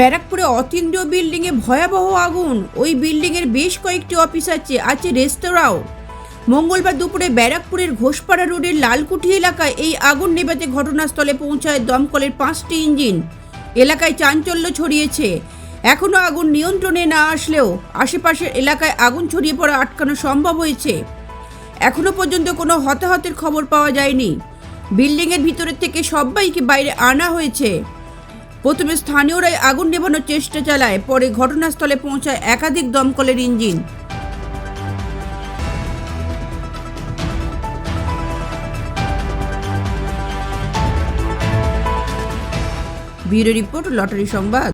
ব্যারাকপুরে অতীন্দ্রিয় বিল্ডিংয়ে ভয়াবহ আগুন। ওই বিল্ডিংয়ের বেশ কয়েকটি অফিস আছে আছে রেস্তোরাঁও। মঙ্গলবার দুপুরে ব্যারাকপুরের ঘোষপাড়া রোডের লালকুঠি এলাকায় এই আগুন নেভাতে ঘটনাস্থলে পৌঁছায় দমকলের পাঁচটি ইঞ্জিন। এলাকায় চাঞ্চল্য ছড়িয়েছে। এখনও আগুন নিয়ন্ত্রণে না আসলেও আশেপাশের এলাকায় আগুন ছড়িয়ে পড়া আটকানো সম্ভব হয়েছে। এখনও পর্যন্ত কোনো হতাহতের খবর পাওয়া যায়নি। বিল্ডিংয়ের ভিতরের থেকে সবাইকে বাইরে আনা হয়েছে। প্রথমে স্থানীয়রাই আগুন নেভানোর চেষ্টা চালায়, পরে ঘটনাস্থলে পৌঁছায় একাধিক দমকলের ইঞ্জিন। ব্যুরো রিপোর্ট, লটারি সংবাদ।